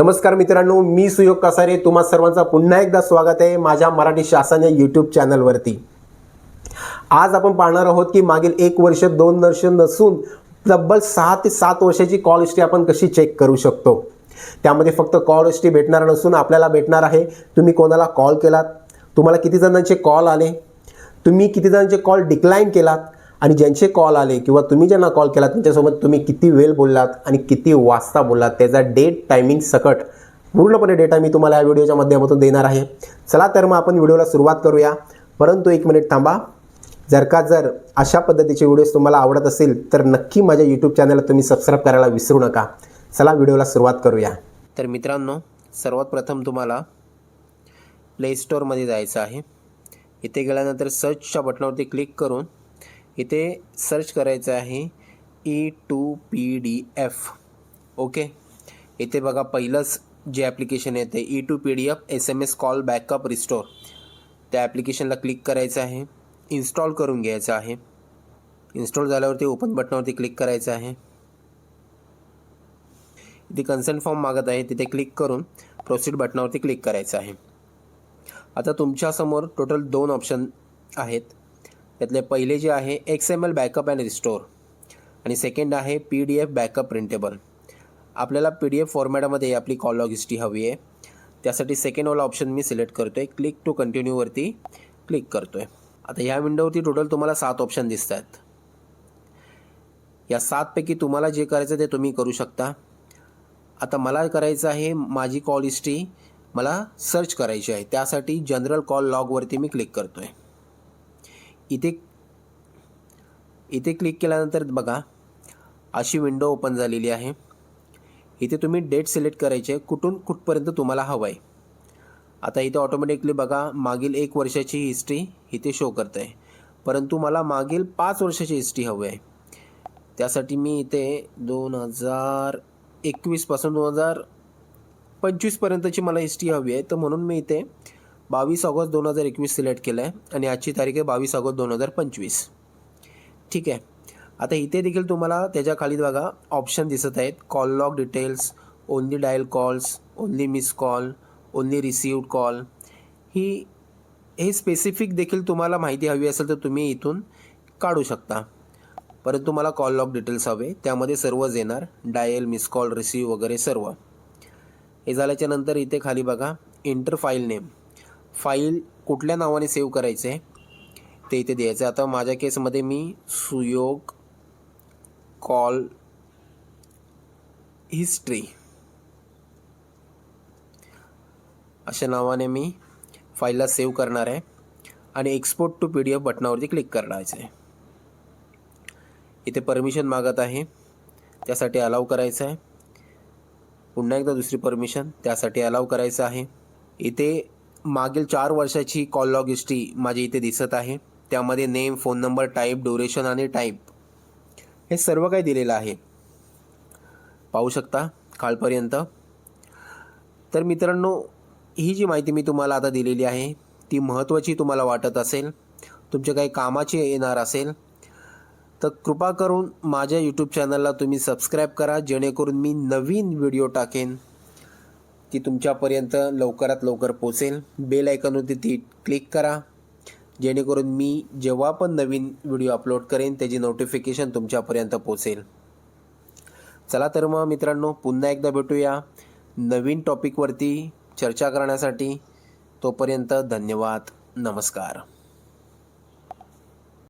नमस्कार मित्रांनो मी सुयोग कसारे. तुम्हा सर्वांचा पुन्हा एकदा स्वागत आहे माझ्या मराठी शासन या यूट्यूब चॅनलवरती आज आपण पाहणार आहोत की मागील एक वर्ष दोन वर्ष नसून तब्बल सहा ते सात वर्षाची कॉल हिस्ट्री आपण कशी चेक करू शकतो? त्यामध्ये फक्त कॉल हिस्ट्री भेटणार नसून आपल्याला भेटणार आहे. तुम्ही कोणाला कॉल केलात? तुम्हाला किती जणांचे कॉल आले? तुम्ही किती जणांचे कॉल डिक्लाईन केलात? आणि ज्यांचे कॉल आले किंवा तुम्ही ज्यांना कॉल केला त्यांच्यासोबत तुम्ही किती वेळ बोललात आणि किती वाजता बोललात त्याचा डेट टायमिंग सकट. पूर्णपणे डेटा मी तुम्हाला या व्हिडिओच्या माध्यमातून देणार आहे. चला तर मग आपण व्हिडिओला सुरुवात करूया. परंतु एक मिनिट थांबा. जर का जर अशा पद्धतीचे व्हिडिओज तुम्हाला आवडत असेल तर नक्की माझ्या यूट्यूब चॅनलला तुम्ही सबस्क्राईब करायला विसरू नका. चला व्हिडिओला सुरुवात करूया. तर मित्रांनो सर्वात प्रथम तुम्हाला प्ले स्टोअरमध्ये जायचं आहे. इथे गेल्यानंतर सर्चच्या बटनावरती क्लिक करून इथे सर्च करायचं आहे E two P D F okay इथे बघा पहिलंच जे ॲप्लिकेशन येते E two P D F S M S call backup restore त्या ॲप्लिकेशनला क्लिक करायचं आहे. इन्स्टॉल करून घ्यायचं आहे. इन्स्टॉल झाल्यावरती ओपन बटनावरती क्लिक करायचं आहे. इथे कन्सेंट फॉर्म मागत आहे तिथे क्लिक करून प्रोसीड बटनावरती क्लिक करायचं आहे. आता तुमच्यासमोर टोटल दोन ऑप्शन आहेत. त्यातले पहिले जे आहे X M L backup and restore आणि सेकंड आहे P D F backup printable आपल्याला पी डी एफ फॉर्मॅटमध्ये आपली कॉल लॉग हिस्ट्री हवी आहे. त्यासाठी सेकंडवाला ऑप्शन मी सिलेक्ट करतो आहे क्लिक टू कंटिन्यूवरती क्लिक करतो आहे आता ह्या विंडोवरती टोटल तुम्हाला सात ऑप्शन दिसत आहेत या सातपैकी तुम्हाला जे करायचं ते तुम्ही करू शकता. आता मला करायचं आहे माझी कॉल हिस्ट्री मला सर्च करायची आहे. त्यासाठी जनरल कॉल लॉगवरती मी क्लिक करतो आहे इथे इथे क्लिक केल्यानंतर बघा अशी विंडो ओपन झालेली आहे. इथे तुम्ही डेट सिलेक्ट करायचे आहे कुठून कुठपर्यंत तुम्हाला हवं आहे आता इथे ऑटोमॅटिकली बघा मागील एक वर्षाची हिस्ट्री इथे शो करत आहे परंतु मला मागील पाच वर्षाची हिस्ट्री हवी आहे त्यासाठी मी इथे दोन हजार एकवीसपासून दोन हजार पंचवीसपर्यंतची मला हिस्ट्री हवी आहे. तर म्हणून मी इथे बावीस ऑगस्ट दोन हजार एकवीस सिलेक्ट केलं आहे आणि आजची तारीख आहे बावीस ऑगस्ट दोन हजार पंचवीस. ठीक आहे. आता इथे देखील तुम्हाला त्याच्याखाली बघा ऑप्शन दिसत आहेत. Call log details only dial calls only miss call only received call ही हे स्पेसिफिक देखील तुम्हाला माहिती हवी असेल तर तुम्ही इथून काढू शकता. परंतु मला कॉल लॉग डिटेल्स हवे. त्यामध्ये सर्वच येणार. डायल मिस कॉल रिसिव्ह वगैरे सर्व. हे झाल्याच्यानंतर इथे खाली बघा इंटर फाईल नेम फाईल कुठल्या नावाने सेव्ह आहे ते इथे द्यायचं. आता माझ्या केसमध्ये मी सुयोग कॉल हिस्ट्री अशा नावाने मी फाईलला सेव्ह करणार आहे आणि export to P D F बटनावरती click करायचं. आहे इथे परमिशन मागत आहे. त्यासाठी अलाव करायचं आहे. पुन्हा एकदा दुसरी परमिशन त्यासाठी अलाव करायचं आहे. इथे मागील चार वर्षाची कॉल लॉग हिस्ट्री माझी इथे दिसत आहे. त्यामध्ये name phone number type duration आणि टाईप हे सर्व काही दिलेलं आहे. पाहू शकता कालपर्यंत तर मित्रांनो ही जी माहिती मी तुम्हाला आता दिलेली आहे ती महत्त्वाची तुम्हाला वाटत असेल तुमच्या काही कामाची येणार असेल तर कृपा करून माझ्या यूट्यूब चॅनलला तुम्ही सबस्क्राईब करा जेणेकरून मी नवीन व्हिडिओ टाकेन. ती तुमच्यापर्यंत लवकरात लवकर पोचेल. बेल आयकॉनवरती ती क्लिक करा. जेणेकरून मी जेव्हा पण नवीन व्हिडिओ अपलोड करेन त्याची नोटिफिकेशन तुमच्यापर्यंत पोचेल. चला तर मग मित्रांनो पुन्हा एकदा भेटूया नवीन टॉपिकवरती चर्चा करण्यासाठी. तोपर्यंत धन्यवाद. नमस्कार.